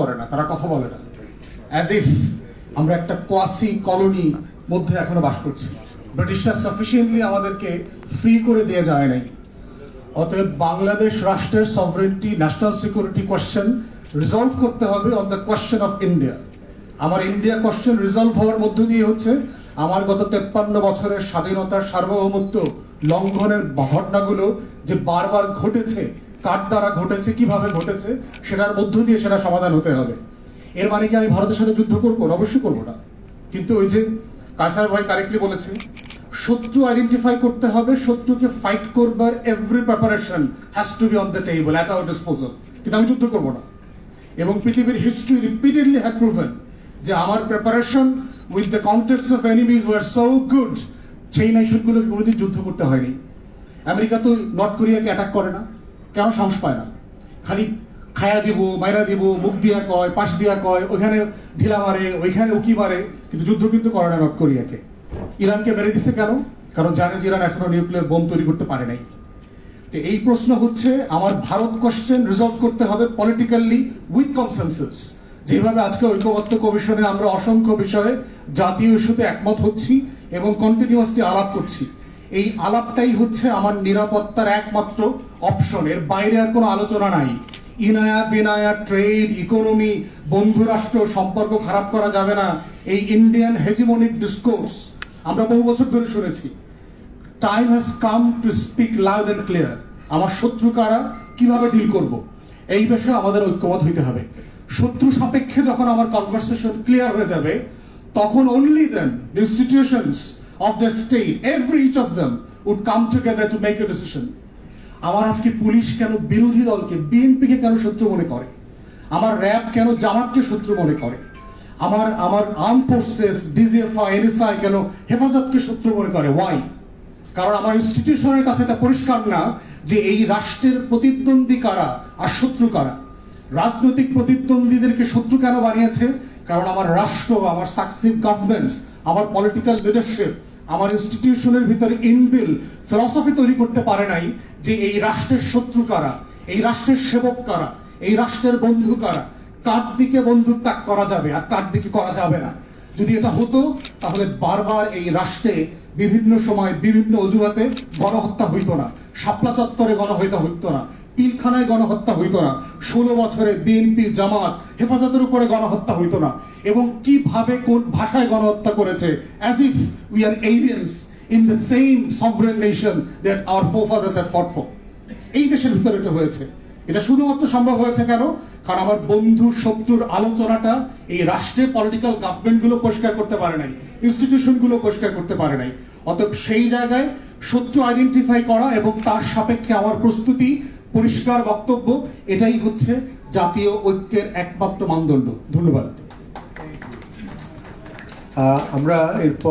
করে না, তারা কথা বলে না। অ্যাজ ইফ আমরা একটা কোয়াসি কলোনি মধ্যে এখনও বাস করছি। ব্রিটিশরা সাফিসিয়েন্টলি আমাদেরকে ফ্রি করে দিয়ে যায় নাই। অতএব বাংলাদেশ রাষ্ট্রের sovereignty national security question resolve করতে হবে on the question of India আমার ইন্ডিয়া কোয়েশ্চেন রিজলভ হওয়ার মধ্য দিয়ে হচ্ছে, আমার গত তেপ্পান্ন বছরের স্বাধীনতার সার্বভৌমত্ব লঙ্ঘনের ঘটনাগুলো যে বারবার ঘটেছে কার দ্বারা ঘটেছে, কীভাবে ঘটেছে, সেটার মধ্য দিয়ে সেটা সমাধান হতে হবে। এর মানে কি আমি ভারতের সাথে যুদ্ধ করব? না? অবশ্যই করব না। কিন্তু ওই যে কাসার ভাই কারেক্টলি বলেছে শত্রু আইডেন্টিফাই করতে হবে, শত্রুকে ফাইট করবার every preparation has to be on the table at our disposal কিন্তু আমি যুদ্ধ করব না। এবং পৃথিবীর হিস্ট্রি রিপিটেডলি হ্যাভ প্রুভেন যে আমার preparation with the context of enemies war so good সেই নাইশনগুলোকে কোনোদিন যুদ্ধ করতে হয়নি। আমেরিকা তো নর্থ কোরিয়াকে অ্যাটাক করে না। কেন সাহস পায় না? খালি খায়া দিব, মাইরা দিব, মুখ দিয়া কয়, পাশ দিয়া কয়, ওইখানে ঢিলা মারে, ওইখানে উকি মারে, কিন্তু যুদ্ধ কিন্তু করে না নর্থ কোরিয়াকে। ইরানকে মেরে দিছে কেন? কারণ জানে যে ইরান এখনও নিউক্লিয়ার বোম তৈরি করতে পারে নাই। তো এই প্রশ্ন হচ্ছে, আমার ভারত কোশ্চেন রিজলভ করতে হবে পলিটিক্যালি উইথ কনসেন্সাস যেভাবে আজকে ঐক্যবদ্ধ কমিশনে আমরা অসংখ্য বিষয়ে জাতীয় ইস্যুতে একমত হচ্ছি এবং কন্টিনিউয়াসলি আলাপ করছি। এই আলাপটাই হচ্ছে আমার নিরাপত্তার একমাত্র অপশন এর বাইরে আর কোনো আলোচনা নাই। ইনায়া বিনায়া ট্রেড, ইকোনমি, বন্ধুরাষ্ট্র সম্পর্ক খারাপ করা যাবে না। এই ইন্ডিয়ান হেজিমনিক ডিসকোর্স আমরা বহু বছর ধরে শুনেছি। Time has come to speak loud and clear আমার শত্রু কারা, কীভাবে ডিল করব? এই বিষয়ে আমাদের ঐক্যমত হইতে হবে। শত্রু সাপেক্ষে যখন আমার কনভারসেশন ক্লিয়ার হয়ে যাবে, তখন only then institutions of the state every each of them would come together to make a decision আমার আজকে পুলিশ কেন বিরোধী দলকে, বিএনপিকে কেন শত্রু মনে করে? আমার র্যাব কেন জামাতকে শত্রু মনে করে? আমার আমার আর্ম ফোর্সেস ডিজিএফআই এনএসআই কেন হেফাজতকে শত্রু মনে করে? ওয়াই কারণ আমার ইনস্টিটিউশনের কাছে এটা পরিষ্কার না যে এই রাষ্ট্রের প্রতিদ্বন্দ্বী কারা আর শত্রু কারা। রাজনৈতিক প্রতিদ্বন্দ্বীদেরকে শত্রু কেন বানিয়েছে? কারণ আমার রাষ্ট্র, আমার সাকসিভ গভর্নমেন্টস আমার পলিটিক্যাল লিডারশিপ আমার ইনস্টিটিউশনের ভিতরে ইনবিল ফিলসফি তৈরি করতে পারে নাই যে এই রাষ্ট্রের শত্রু কারা, এই রাষ্ট্রের সেবক কারা, এই রাষ্ট্রের বন্ধু কারা, কার দিকে বন্ধু ত্যাগ করা যাবে আর কার দিকে করা যাবে না। যদি এটা হতো, তাহলে বারবার এই রাষ্ট্রে বিভিন্ন সময় বিভিন্ন অজুহাতে গণহত্যা হইতো না, শাপলা চত্বরে গণহত্যা হইতো না পিলখানায় গণহত্যা হইতো না। ষোলো বছরে বিএনপি, জামাত হেফাজতের উপরে গণহত্যা হইতো না। এবং কীভাবে কোন ভাষায় গণহত্যা করেছে? As if we are aliens in the same sovereign nation that our forefathers had fought for এই দেশের ভিতরে এটা হয়েছে। এটা শুধুমাত্র সম্ভব হয়েছে কেন? কারণ আমার বন্ধু শত্রুর আলোচনাটা এই রাষ্ট্রের পলিটিক্যাল গভর্নমেন্টগুলো পরিষ্কার করতে পারে নাই ইনস্টিটিউশনগুলো পরিষ্কার করতে পারে নাই। অতএব সেই জায়গায় শত্রু আইডেন্টিফাই করা এবং তার সাপেক্ষে আমার প্রস্তুতি পরিষ্কার বক্তব্য এটাই হচ্ছে জাতীয় ঐক্যের একমাত্র মানদণ্ড। ধন্যবাদ। আমরা এরপর